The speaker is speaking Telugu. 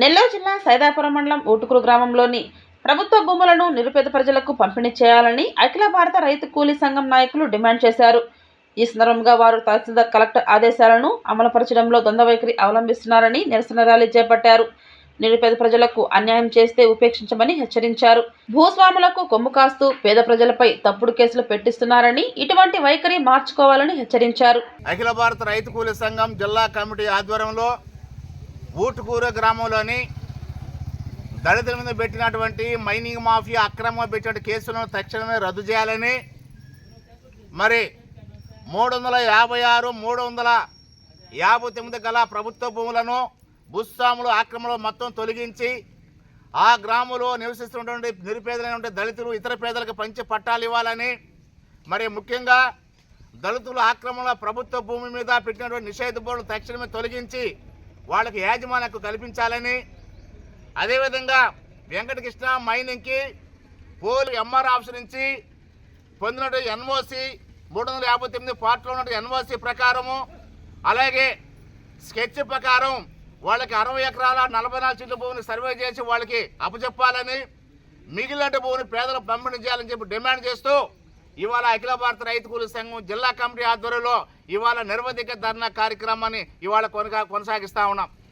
నెల్లూరు జిల్లా సైదాపురం మండలం ఊటుకురు గ్రామంలోని ప్రభుత్వ భూములను నిరుపేద ప్రజలకు పంపిణీ చేయాలని అఖిల భారత రైతు కూలీ సంఘం నాయకులు డిమాండ్ చేశారు. ఈ సందర్భంగా వారు తహసీల్దార్ కలెక్టర్ ఆదేశాలను అమలుపరచడంలో ద్వంద్వ వైఖరి అవలంబిస్తున్నారని నిరసన ర్యాలీ చేపట్టారు. నిరుపేద ప్రజలకు అన్యాయం చేస్తే ఉపేక్షించమని హెచ్చరించారు. భూస్వాములకు కొమ్ము కాస్తూ పేద ప్రజలపై తప్పుడు కేసులు పెట్టిస్తున్నారని ఇటువంటి వైఖరి మార్చుకోవాలని హెచ్చరించారు. అఖిల భారత రైతు కూలీ సంఘం జిల్లా కమిటీ ఆధ్వర్యంలో ఊటుకూర గ్రామంలోని దళితుల మీద పెట్టినటువంటి మైనింగ్ మాఫియా అక్రమంగా పెట్టిన కేసులను తక్షణమే రద్దు చేయాలని మరి మూడు వందల యాభై ఆరు మూడు వందల యాభై తొమ్మిది గల ప్రభుత్వ భూములను భూస్వాములు ఆక్రమణలో మొత్తం తొలగించి ఆ గ్రామంలో నివసిస్తున్నటువంటి నిరుపేదలైనటువంటి దళితులు ఇతర పేదలకు పంచి పట్టాలు ఇవ్వాలని మరి ముఖ్యంగా దళితుల ఆక్రమణ ప్రభుత్వ భూమి మీద పెట్టినటువంటి నిషేధ బోర్డు తక్షణమే తొలగించి వాళ్ళకి యాజమాన్యకు కల్పించాలని. అదేవిధంగా వెంకటకృష్ణ మైనింగ్కి పోలు ఎంఆర్ ఆఫీస్ నుంచి పొందినటువంటి ఎన్ఓసి మూడు వందల యాభై తొమ్మిది పార్ట్లో ఉన్న ఎన్ఓసి ప్రకారము అలాగే స్కెచ్ ప్రకారం వాళ్ళకి అరవై ఎకరాల నలభై నాలుగు చెట్ల భూమిని సర్వే చేసి వాళ్ళకి అప్పచెప్పాలని మిగిలిన భూమిని పేదలకు పంపిణీ చేయాలని చెప్పి డిమాండ్ చేస్తూ ఇవాళ అఖిల భారత రైతు కూలీ సంఘం జిల్లా కమిటీ ఆధ్వర్యంలో ఇవాళ నిర్వధిక ధర్నా కార్యక్రమాన్ని ఇవాళ కొనగా కొనసాగిస్తా ఉన్నాం.